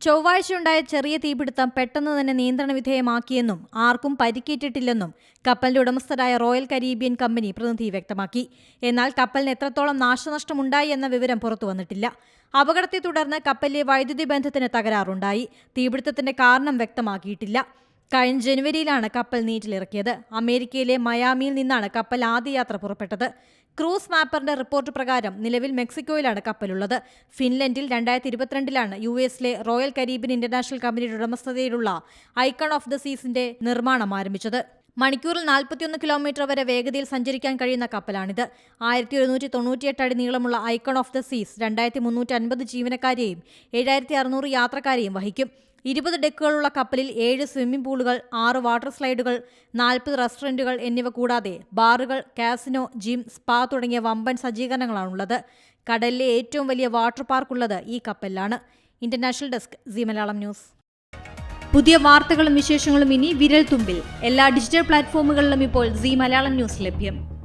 ചൊവ്വാഴ്ചയുണ്ടായ ചെറിയ തീപിടുത്തം പെട്ടെന്ന് തന്നെ നിയന്ത്രണ വിധേയമാക്കിയെന്നും ആർക്കും പരിക്കേറ്റിട്ടില്ലെന്നും കപ്പലിന്റെ ഉടമസ്ഥരായ റോയൽ കരീബിയൻ കമ്പനി പ്രതിനിധി വ്യക്തമാക്കി. എന്നാൽ കപ്പലിന് എത്രത്തോളം നാശനഷ്ടമുണ്ടായി എന്ന വിവരം പുറത്തുവന്നിട്ടില്ല അപകടത്തെ തുടർന്ന് കപ്പലിലെ വൈദ്യുതി ബന്ധത്തിന് തകരാറുണ്ടായി. തീപിടുത്തത്തിന്റെ കാരണം വ്യക്തമാക്കിയിട്ടില്ല. കഴിഞ്ഞ ജനുവരിയിലാണ് കപ്പൽ നീറ്റിലിറക്കിയത്. അമേരിക്കയിലെ മയാമിയിൽ നിന്നാണ് കപ്പൽ ആദ്യ യാത്ര പുറപ്പെട്ടത്. ക്രൂസ് മാപ്പറിന്റെ റിപ്പോർട്ട് പ്രകാരം നിലവിൽ മെക്സിക്കോയിലാണ് കപ്പലുള്ളത്. ഫിൻലൻഡിൽ രണ്ടായിരത്തി ഇരുപത്തിരണ്ടിലാണ് യു എസിലെ റോയൽ കരീബിൻ ഇന്റർനാഷണൽ കമ്പനിയുടെ ഉടമസ്ഥതയിലുള്ള ഐക്കൺ ഓഫ് ദ സീസിന്റെ നിർമ്മാണം ആരംഭിച്ചത്. മണിക്കൂറിൽ നാൽപ്പത്തിയൊന്ന് കിലോമീറ്റർ വരെ വേഗതയിൽ സഞ്ചരിക്കാൻ കഴിയുന്ന കപ്പലാണിത്. ആയിരത്തി ഒരുന്നൂറ്റി തൊണ്ണൂറ്റിയെട്ട് അടി നീളമുള്ള ഐക്കൺ ഓഫ് ദ സീസ് രണ്ടായിരത്തി മുന്നൂറ്റി അൻപത് ജീവനക്കാരെയും ഏഴായിരത്തി അറുന്നൂറ് യാത്രക്കാരെയും വഹിക്കും. ഇരുപത് ഡെക്കുകളുള്ള കപ്പലിൽ ഏഴ് സ്വിമ്മിംഗ് പൂളുകൾ ആറ് വാട്ടർ സ്ലൈഡുകൾ നാൽപ്പത് റെസ്റ്റോറന്റുകൾ എന്നിവ കൂടാതെ ബാറുകൾ കാസിനോ ജിം സ്പാ തുടങ്ങിയ വമ്പൻ സജ്ജീകരണങ്ങളാണുള്ളത്. കടലിലെ ഏറ്റവും വലിയ വാട്ടർ പാർക്ക് ഉള്ളത് ഈ കപ്പലിലാണ്. International desk Zee Malayalam news. പുതിയ വാർത്തകളും വിശേഷങ്ങളും ഇനി വിരൽ തുമ്പിൽ എല്ലാ ഡിജിറ്റൽ പ്ലാറ്റ്ഫോമുകളിലും ഇപ്പോൾ സി മലയാളം ന്യൂസ് ലഭ്യം.